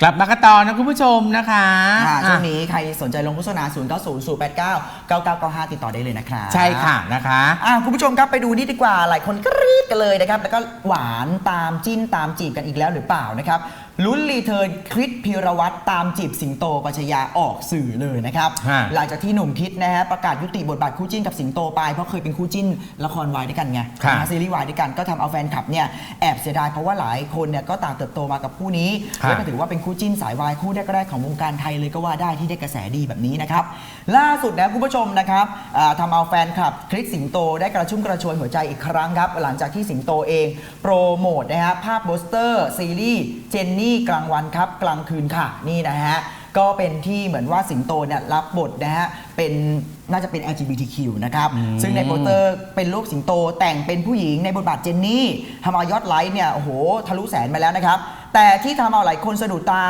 กลับมากันต่อนะคุณผู้ชมนะคะค่ะช่วงอะนี้ใครสนใจลงโฆษณา 0 9 0 0 8 9 9 9 9 5 ติดต่อได้เลยนะครับใช่ค่ะนะคะอะคุณผู้ชมครับไปดูนี่ดีกว่าหลายคนกรี๊ดกันเลยนะครับ แล้วก็หวานตามจิ้นตามจีบกันอีกแล้วหรือเปล่านะครับ ลุ้นรีเทิร์นคริสพิรวัตรตามจีบสิงโตปัชญาออกสื่อเลยนะครับ ฮะ หลังจากที่หนุ่มคิดนะฮะประกาศยุติบทบาทคู่จิ้นกับสิงโตไป เพราะเคยเป็นคู่จิ้นละครวายด้วยกันไงค่ะนะฮะซีรีส์วายด้วยกันก็ทำเอาแฟนคลับเนี่ยแอบเสียดายเพราะว่าหลายคนเนี่ยก็ต่างเติบโตมากับคู่นี้ค่ะแล้วก็ถือว่าเป็นคู่จิ้นสายวายคู่แรกๆของวงการไทยเลยก็ว่าได้ที่ได้กระแสดีแบบนี้นะครับล่าสุดนะคุณผู้ชมนะครับอ่าทำเอาแฟนคลับคลิกสิงโตได้กระชุ่มกระชวยหัวใจอีกครั้งครับหลังจากที่สิงโตเองโปรโมทนะฮะภาพโปสเตอร์ซีรีส์เจนนี่กลางวันครับกลางคืนค่ะนี่นะฮะก็เป็นที่เหมือนว่าสิงโตเนี่ยรับบทนะฮะเป็นน่าจะเป็น LGBTQ นะครับ ซึ่งในโปสเตอร์เป็นรูปสิงโตแต่งเป็นผู้หญิงในบทบาทเจนนี่ทำเอายอดไลค์เนี่ยโอ้โหทะลุแสนมาแล้วนะครับ แต่ที่ทำเอาหลายคนสะดุดตา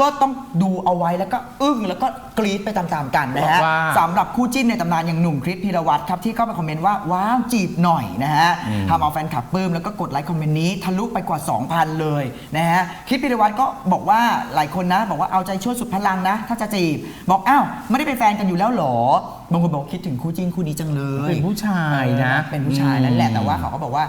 ก็ต้องดูเอาไว้แล้วก็อึ้งแล้วก็กรี๊ดไปตามๆกันนะฮะว่า สำหรับคู่จิ้นในตำนานอย่างหนุ่มคริสพีรวัตรครับที่เข้ามาคอมเมนต์ว่าว้าวจีบหน่อยนะฮะทำเอาแฟนคลับปลื้มแล้วก็กดไลค์คอมเมนต์นี้ทะลุไปกว่า 2,000 เลยนะฮะคริสพีรวัตรก็บอกว่าหลายคนนะ บอกว่าเอาใจช่วยสุดพลังนะ ถ้าจะจีบ บอกอ้าวไม่ได้เป็นแฟนกันอยู่แล้วเหรอบางคนบอกคิดถึงคู่จิ้นคู่นี้จังเลย เป็นผู้ชายนะ เออเป็นผู้ชายนั่นแหละอืมแต่ว่าเขาก็บอกว่า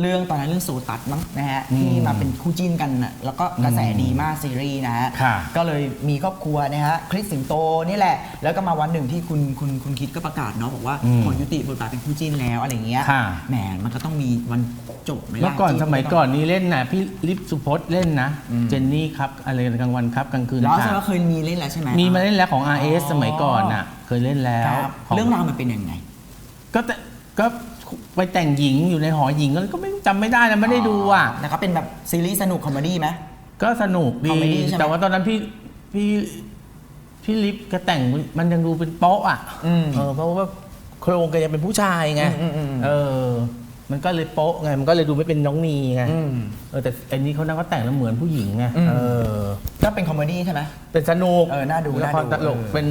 เรื่องตอนนั้นเรื่องโซตัสมั้งนะฮะอืมที่มาเป็นคู่จิ้นกันน่ะแล้วก็กระแสดีมากซีรีส์นะฮะค่ะก็เลยมีครอบครัวนะฮะคริสสิงโตนี่แหละ แล้วก็มาวันหนึ่งที่คุณคุณคุณคิดก็ประกาศเนาะบอกว่าอืมขอยุติบทบาทเป็นคู่จิ้นแล้วอะไรเงี้ยค่ะ แหมมันก็ต้องมีวันจบไหมล่ะเมื่อก่อนจิ้สมัยต้งก่อนนี้เล่นนะพี่ลิฟสุพจน์เล่นนะอืมเจนนี่ครับอะไรกลางวันครับกลางคืนแล้วค่ะใช่ว่าเคยมีเล่นแล้วใช่ไหมมีมาเล่นแล้วของ RS อ๋อสมัยก่อนน่ะเคยเล่นแล้วครับขงเรื่องราวมันเป็นยังไง ก็แต่ก็ ไปแต่งหญิงอยู่ในหอหญิงก็ไม่จำไม่ได้นะไม่ได้ดูอะแล้วก็เป็นแบบซีรีส์สนุกคอมเมดี้ไหม ก็สนุกดีคอมเมดี้ใช่ไหม แต่ว่าตอนนั้นพี่พี่พี่ลิฟก็แต่งมันยังดูเป็นโป๊ะอะอืม เออเพราะว่าโครงแกยังเป็นผู้ชายไงอืมอืมอืม เออ มันก็เลยโป๊ะไงมันก็เลยดูไม่เป็นน้องนีไงอืมเออแต่อันนี้เขานั่งก็แต่งแล้วเหมือนผู้หญิงไงอืมเออ ก็เป็นคอมเมดี้ใช่ไหม เป็นสนุกเออน่าดูละครน่าดูตลกเออเป็น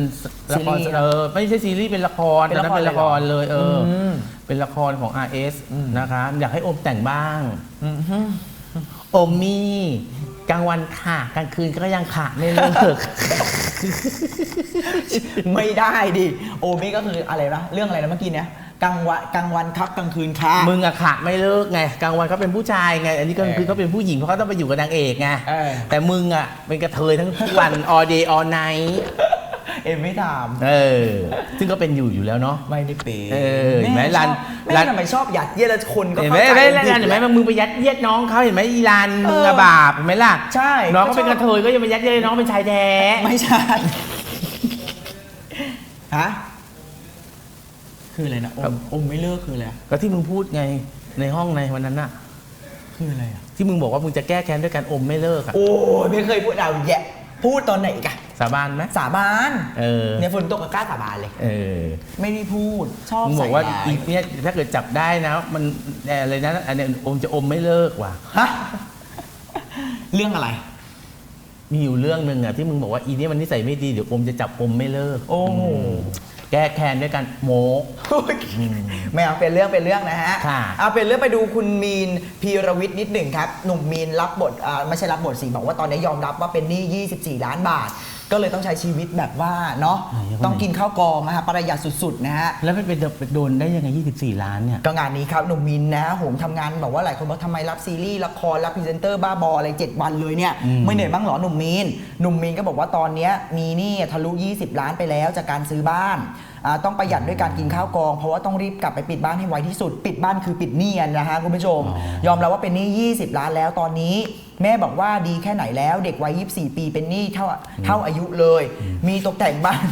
ละครซีรีส์เออไม่ใช่ซีรีส์เป็นละครเป็นตอนละนั้นครเป็นละครเลยเอออม เป็นละครของ RS อืมนะคะอยากให้โอมแต่งบ้างอืมฮึโอมมี่กลางวันค่ะกลางคืนก็ยังค่ะไม่เลิกไม่ได้ดิโอมิก็คืออะไรนะเรื่องอะไรนะเมื่อกี้เนี้ยกลางวันกลางวันครับกลางคืนค่ะมึงอะค่ะไม่เลิกไงกลางวันเขาเป็นผู้ชายไง อันนี้กลางคืนเออเขาเป็นผู้หญิงเพราะเขาต้องไปอยู่กับนางเอกไงเออแต่มึงอะเป็นกระเทยทั้งวัน all day all night เอ็มไม่ถามเออ ซึ่งก็เป็นอยู่อยู่แล้วเนาะ ไม่ได้เป็นเออเห็นไหมชอบรันแม่รัน ทำไมชอบหยัดเยียดแล้วคนก็เห็นไหมเข้าใจเห็นไหมผิดเห็นไหมแล้วมึงไปยัดเยียดน้องเขาเห็นไหมอีรานมึงเออะอบาปเห็นไหมล่ะใช่น้องก็ก็ชอบเป็นกระเทยก็ยังไปยัดเยียดน้องเป็นชายแท้ ไม่ใช่ฮะคืออะไรนะอมอมไม่เลิกคืออะไรอะก็ที่มึงพูดไงในห้องในวันนั้นน่ะ คืออะไรอะที่มึงบอกว่ามึงจะแก้แค้นด้วยการอมไม่เลิกอะ โอ้ยไม่เคยพูดเอาแยะ พูดตอนไหนอีกัน สาบานไหมสาบานเออเนี่ยฝนตกก็กล้าสาบานเลย เออ ไม่ได้พูดชอบมึงบใส่อกว่าร้ายอีเนี่ยถ้าเกิดจับได้นะ มันอะไรนะอันเนี้ยอมจะอมไม่เลิกว่ะ ฮะเรื่องอะไร มีอยู่เรื่องหนึ่งอะที่มึงบอกว่าอีเนี่ยมันนิสัยไม่ดีเดี๋ยวอมจะจับอมไม่เลิกโอ้โหมแก้แค้นด้วยกันโมก ไม่เอาเป็นเรื่องเป็นเรื่องนะฮะ ค่ะเอาเป็นเรื่องไปดูคุณมีนพีรวิทย์นิดหนึ่งครับ หนุ่มมีนรับบทอ่าไม่ใช่รับบทสิบอกว่าตอนนี้ยอมรับว่าเป็นหนี้ 24 ล้านบาท ก็เลยต้องใช้ชีวิตแบบว่าเนาะไหนยังไงต้องกินข้าวกองนะฮะประหยัดสุดๆนะฮะ แล้วไปเป็นโดนได้ยังไง 24 ล้านเนี่ย ก็งานนี้ครับหนุ่มมินนะโหมทำงานบอกว่าหลายคนบอกทำไมรับซีรีส์ละครรับพรีเซนเตอร์บ้าบออะไร 7 วันเลยเนี่ยอืม ไม่เหนื่อยบ้างเหรอหนุ่มมินหนุ่มมินก็บอกว่าตอนเนี้ยมีหนี่ทะลุ 20 ล้านไปแล้วจากการซื้อบ้านอ่าต้องประหยัดด้วยการกินข้าวกอง เพราะว่าต้องรีบกลับไปปิดบ้านให้ไวที่สุด ปิดบ้านคือปิดหนี้อะนะฮะคุณผู้ชม ยอมรับว่าเป็นหนี้20 ล้านแล้วตอนนี้ แม่บอกว่าดีแค่ไหนแล้ว เด็กวัย24 ปีเป็นหนี้เท่าเท่าอายุเลย มีตกแต่งบ้าน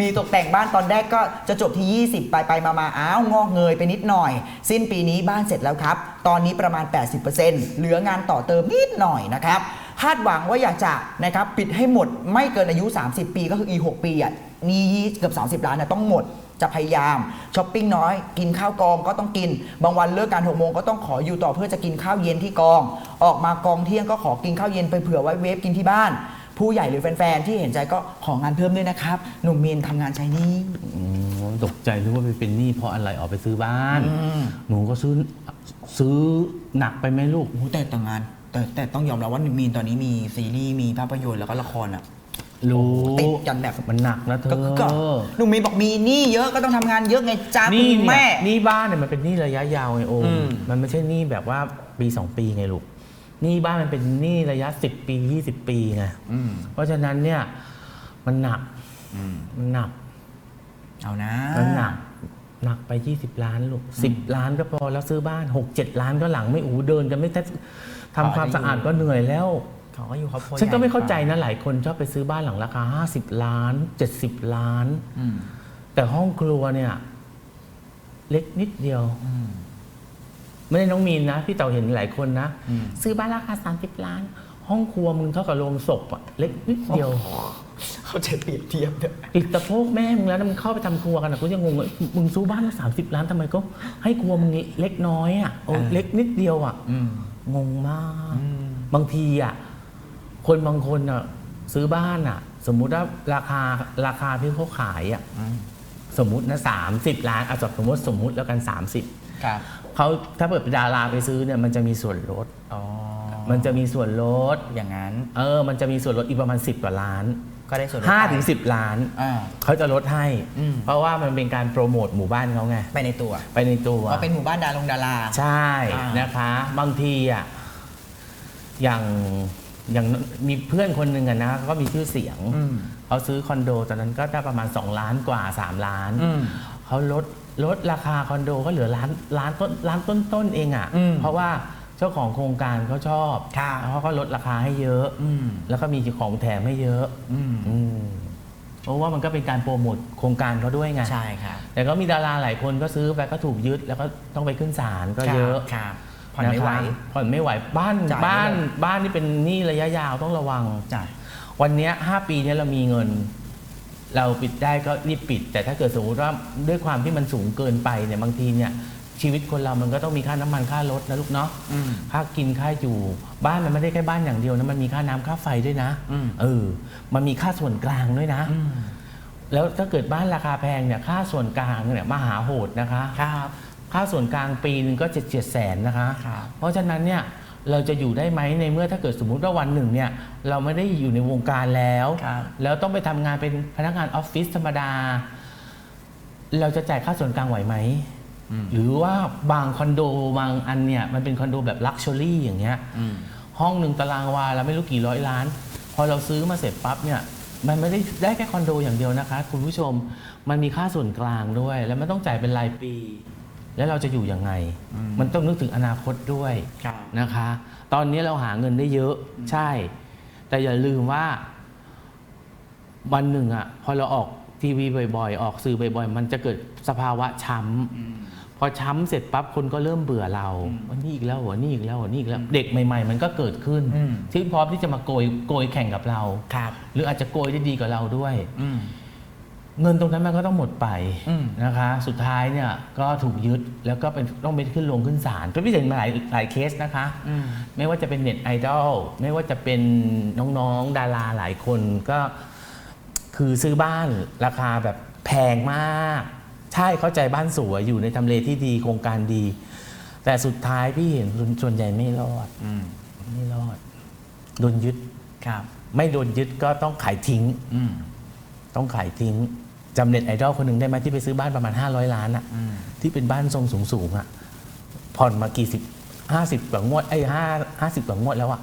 มีตกแต่งบ้านตอนแรกก็จะจบที่ 20 ไปไปมามาอ้าวงอกเงยไปนิดหน่อย สิ้นปีนี้บ้านเสร็จแล้วครับ ตอนนี้ประมาณ 80%เหลืองานต่อเติมนิดหน่อยนะครับคาดหวังว่าอยากจะนะครับปิดให้หมดไม่เกินอายุ 30 ปีก็คืออีก6ปีอะนี่เกือบ 30 ล้านเนี่ยต้องหมด จะพยายามช้อปปิ้งน้อย กินข้าวกองก็ต้องกิน บางวันเลิกการหกโมงก็ต้องขออยู่ต่อเพื่อจะกินข้าวเย็นที่กอง ออกมากองเที่ยงก็ขอกินข้าวเย็นไปเผื่อไว้เวฟกินที่บ้าน ผู้ใหญ่หรือแฟนๆที่เห็นใจก็ของานเพิ่มด้วยนะครับหนุ่มมีนทำงานใช้หนี้ อืมตกใจนึกว่าไปเป็นหนี้เพราะอะไรออกไปซื้อบ้าน อืม หนูก็ซื้อซื้อหนักไปไหมลูก โอ้โหแต่แต่งงานแต่แต่แต่ต้องยอมรับว่ามีนตอนนี้มีซีรีส์มีภาพยนตร์แล้วก็ละครอะ รู้ติดกันแบบมันหนักนะเธก็อก็หนุ่มมีนบอกมีหนี้เยอะก็ต้องทำงานเยอะไงจ้านี่คุณเนี่แม่ยหนี่บ้านเนี่ยมันเป็นหนี้ระยะยาวไงโอมอืม มันไม่ใช่หนี้แบบว่าปีสองปีไงลูกหนี้บ้านมันเป็นหนี้ระยะสิบปียี่สิบปีไงอืมเพราะฉะนั้นเนี่ยมันหนักอืมมันหนักเอานะ มันหนักหนักไป 20 ล้านลูก10 ล้านก็พอแล้วซื้อบ้าน 6 7 ล้านก็หลังไม่อูเดินกันไม่แทบทำความสะอาดก็เหนื่อยแล้ว เขาก็อยู่ครอบครัวฉันก็ไม่เข้าใจญ่นะหลายคนชอบไปซื้อบ้านหลังราคา 50 ล้าน 70 ล้านอืมแต่ห้องครัวเนี่ย เล็กนิดเดียวอืมไม่ได้น้องมีนนะ พี่เต่าเห็นหลายคนนะอืมซื้อบ้านราคา 30 ล้าน ห้องครัวมึงเท่ากับโรงศพอะเล็กนิดเดียว เขาจะเปรียบเทียบด้วยปิดตะโพกแม่มึงแล้วมึงเข้าไปทำครัวกันอะกูยังงงเลยมึงซื้อบ้านละสามสิบล้านทำไมก็ ให้ครัวมึงเล็กน้อยอะโอ้อ่าเล็กนิดเดียวอะอืมงงมากอืมบางทีอะ คนบางคนอะซื้อบ้านอะสมมุติว่าราคาราคาที่เขาขายอะอืมสมมุตินะสามสิบล้านเอาสมมติสมมุติแล้วกันสามสิบครับเขาถ้าเปิดเป็นดาราไปซื้อเนี่ยมันจะมีส่วนลดอ๋อมันจะมีส่วนลดอย่างนั้น เออ มันจะมีส่วนลดอีกประมาณ10กว่าล้าน ก็ได้ส่วนลด5ไปถึง10ล้านอ่าเขาจะลดให้อืมเพราะว่ามันเป็นการโปรโมทหมู่บ้านเขาไงไปในตัว ไปในตัวว่าเป็นหมู่บ้านดารงดารา ใช่อ่านนะคะ บางทีอะอย่าง อย่างมีเพื่อนคนหนึ่งอะนะก็มีชื่อเสียงอืมเขาซื้อคอนโดตอนนั้นก็ได้ประมาณ 2 ล้านกว่า 3 ล้านอืมเขาลดลดราคาคอนโดก็เหลือล้านล้านต้นล้านต้นต้นๆเองอะ่ะอืมเพราะว่าเจ้าของโครงการเขาชอบค่ะ แล้วเขาก็ลดราคาให้เยอะ อืมแล้วก็มีของแถมให้เยอะอืมอืมเพราะว่ามันก็เป็นการโปรโมทโครงการเขาด้วยไง ใช่ครับแต่ก็มีดาราหลายคนก็ซื้อไปก็ถูกยึดแล้วก็ต้องไปขึ้นศาลก็เยอะ ครับ ผ่อนไม่ไหวนะคะผ่อนไม่ไหวบ้านจ่ายบ้านไม่ไหวบ้านนี่เป็นหนี้ระยะยาวต้องระวังจ่ายวันเนี้ยห้าปีเนี้ยเรามีเงิน เราปิดได้ก็รีบปิด แต่ถ้าเกิดสมมติว่าด้วยความที่มันสูงเกินไปเนี่ยบางทีเนี่ยชีวิตคนเรามันก็ต้องมีค่าน้ำมันค่ารถนะลูกเนาะอืมค่ากินค่าอยู่ บ้านมันไม่ได้แค่บ้านอย่างเดียวนะมันมีค่าน้ำค่าไฟด้วยนะอืมเออ มันมีค่าส่วนกลางด้วยนะอืมแล้วถ้าเกิดบ้านราคาแพงเนี่ยค่าส่วนกลางเนี่ยมหาโหดนะคะครับ ค่าส่วนกลางปีหนึงก็เจ็ดเจ็ดแสนนะคะ ครับ เพราะฉะนั้นเนี่ยเราจะอยู่ได้ไหมในเมื่อถ้าเกิดสมมุติว่าวันหนึ่งเนี่ยเราไม่ได้อยู่ในวงการแล้ว ครับ แล้วต้องไปทำงานเป็นพนักงานออฟฟิศธรรมดา เราจะจ่ายค่าส่วนกลางไหวไหมอืมหรือว่าบางคอนโดบางอันเนี่ยมันเป็นคอนโดแบบลักชัวรี่อย่างเงี้ย อืม ห้องหนึ่งตารางวาแล้วไม่รู้กี่ร้อยล้าน พอเราซื้อมาเสร็จปั๊บเนี่ยมันไม่ได้ได้แค่คอนโดอย่างเดียวนะคะ คุณผู้ชมมันมีค่าส่วนกลางด้วย แล้วมันต้องจ่ายเป็นรายปี แล้วเราจะอยู่ยังไงอืมมันต้องนึกถึงอนาคตด้วยครับนะคะ ตอนนี้เราหาเงินได้เยอะใช่ แต่อย่าลืมว่า วันหนึ่งอะพอเราออกทีวีบ่อยๆ ออกสื่อบ่อยๆ มันจะเกิดสภาวะช้ำพอช้ำเสร็จปั๊บคนก็เริ่มเบื่อเราวันนี้อีกแล้วเหรอนี่อีกแล้วเหรอนี่อีกแล้วเด็กใหม่ ๆ มันก็เกิดขึ้นอืมที่พร้อมที่จะมาโกยโกยแข่งกับเราครับหรืออาจจะโกยได้ดีกว่าเราด้วยอืม เงินตรงนั้นมันก็ต้องหมดไปอืมนะคะ สุดท้ายเนี่ยก็ถูกยึดแล้วก็เป็นต้องไปขึ้นลงขึ้นศาลก็พี่เห็นมาหลายหลายเคสนะคะอืมไม่ว่าจะเป็นเน็ตไอดอลไม่ว่าจะเป็นน้องๆ ดาราหลายคนก็คือซื้อบ้านราคาแบบแพงมาก ใช่เข้าใจบ้านสวยอยู่ในทำเลที่ดีโครงการดี แต่สุดท้ายพี่เห็นส่วนใหญ่ไม่รอดอืมไม่รอดโดนยึดครับ ไม่โดนยึดก็ต้องขายทิ้งอืมต้องขายทิ้ง จำเน็ตไอดอลคนหนึ่งได้ไหมที่ไปซื้อบ้านประมาณ 500 ล้านอะอืมที่เป็นบ้านทรงสูงสูงๆอะผ่อนมากี่สิบห้าสิบกว่างวดไอ้ห้าห้าสิบกว่างวดแล้วอะ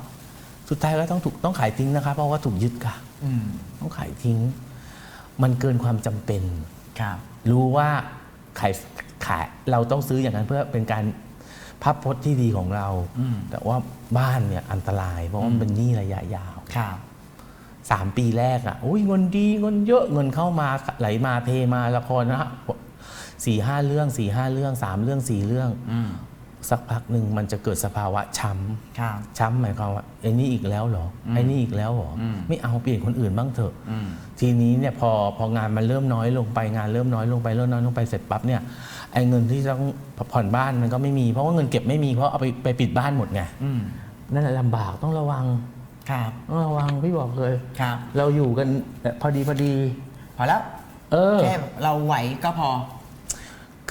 สุดท้ายก็ต้องถูกต้องขายทิ้งนะคะเพราะว่าถูกยึดค่ะอืมต้องขายทิ้ง มันเกินความจำเป็นครับ รู้ว่าขายขายเราต้องซื้ออย่างนั้นเพื่อเป็นการภาพพจน์ที่ดีของเราอืมแต่ว่าบ้านเนี่ยอันตรายเพราะว่ามันเป็นหนี้ระยะยาวครับ สามปีแรกอะโอ้ยเงินดีเงินเยอะเงินเข้ามาไหลมาเทมาละครนะฮะสี่ห้าเรื่องสี่ห้าเรื่องสามเรื่องสี่เรื่องอืมสักพักหนึ่งมันจะเกิดสภาวะช้ครับำช้ำหมายความว่าไอ้นี่อีกแล้วเหรออมไอ้นี่อีกแล้วเหรออมไม่เอาเปลี่ยนคนอื่นบ้างเถอะอืมทีนี้เนี่ยพอพองานมันเริ่มน้อยลงไปงานเริ่มน้อยลงไปเริ่มน้อยลงไปเสร็จปั๊บเนี่ยไอ้เงินที่ต้องผ่อนบ้านมันก็ไม่มี เพราะว่าเงินเก็บไม่มีเพราะเอาไปไปปิดบ้านหมดไงอืมนั่นแหละลำบากต้องระวัง ครับต้องระวังพี่บอกเลยครับ เราอยู่กันพอดีพอดี พอแล้ว เออ แค่เราไหวก็พอ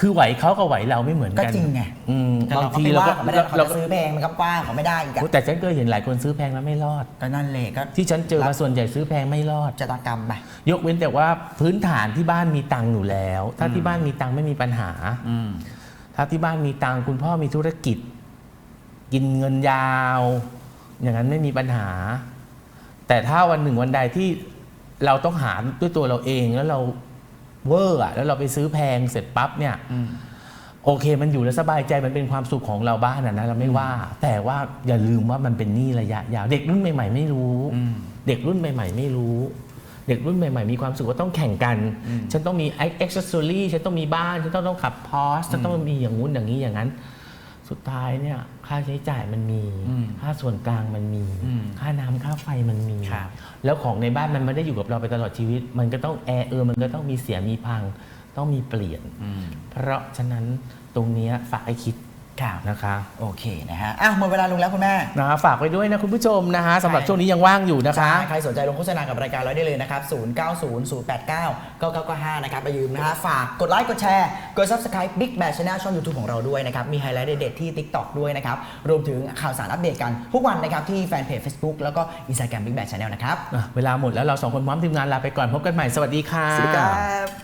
คือไหวเขากับไหวเราไม่เหมือนก็กันจริงไงอืมแต่บางเราก็ทีไม่เราว่าก็เขาไม่ได้เขาเราจะซื้อแพงมันก็ว่าเขาไม่ได้อีกอะแต่ฉันก็เห็นหลายคนซื้อแพงแล้วไม่รอดก็นั่นเลยก็ที่ฉันเจอมาส่วนใหญ่ซื้อแพงไม่รอดชะตากรรมไปยกเว้นแต่ว่าพื้นฐานที่บ้านมีตังค์อยู่แล้ว ถ้าที่บ้านมีตังค์ไม่มีปัญหาอืมถ้าที่บ้านมีตังค์คุณพ่อมีธุรกิจ กินเงินยาว อย่างนั้นไม่มีปัญหา แต่ถ้าวันหนึ่งวันใดที่เราต้องหาด้วยตัวเราเองแล้วเราเวอร์อะแล้วเราไปซื้อแพงเสร็จปั๊บเนี่ยอืมโอเค มันอยู่แล้วสบายใจมันเป็นความสุขของเราบ้านอะนะเราไม่ว่า แต่ว่าอย่าลืมว่ามันเป็นหนี้ระยะยาวเด็กรุ่นใหม่ๆ ไม่รู้อืมเด็กรุ่นใหม่ ๆ ไม่รู้ เด็กรุ่นใหม่ ๆ มีความสุขว่าต้องแข่งกันอืมฉันต้องมีอ็อกเซสซอรี่ฉันต้องมีบ้าน ฉันต้องต้องขับพอสฉันต้องมีอย่างงู้นอย่างนี้อย่างนั้น สุดท้ายเนี่ยค่าใช้จ่ายมันมีอืมค่าส่วนกลางมันมีอืมค่าน้ำค่าไฟมันมีครับแล้วของในบ้านมันไม่ได้อยู่กับเราไปตลอดชีวิต มันก็ต้องแอร์เออมันก็ต้องมีเสียมีพัง ต้องมีเปลี่ยนอืมเพราะฉะนั้นตรงเนี้ยฝากให้คิด ครับนะคะโอเคนะฮะอะหมดเวลาลงแล้วคุณแม่นะคะฝากไว้ด้วยนะคุณผู้ชมนะคะสำหรับใช่ช่วงนี้ยังว่างอยู่นะคะใช่ใครสนใจลงโฆษณากับรายการเราได้เลยนะครับ 0 9 0 0 8 9 9 9 9 5 นะครับไปยืมนะฮะฝากกดไลค์กดแชร์ กด Subscribe Big Bad Channel ช่อง YouTube ของเราด้วยนะครับ มีไฮไลท์เด็ดๆที่ TikTok ด้วยนะครับ รวมถึงข่าวสารอัปเดตกัน ทุกวันนะครับ ที่แฟนเพจ Facebook แล้วก็ Instagram Big Bad Channel นะครับอะเวลาหมดแล้วเราสองคนพร้อมทีมงานลาไปก่อนพบกันใหม่สวัสดีค่ะสวัสดีครับ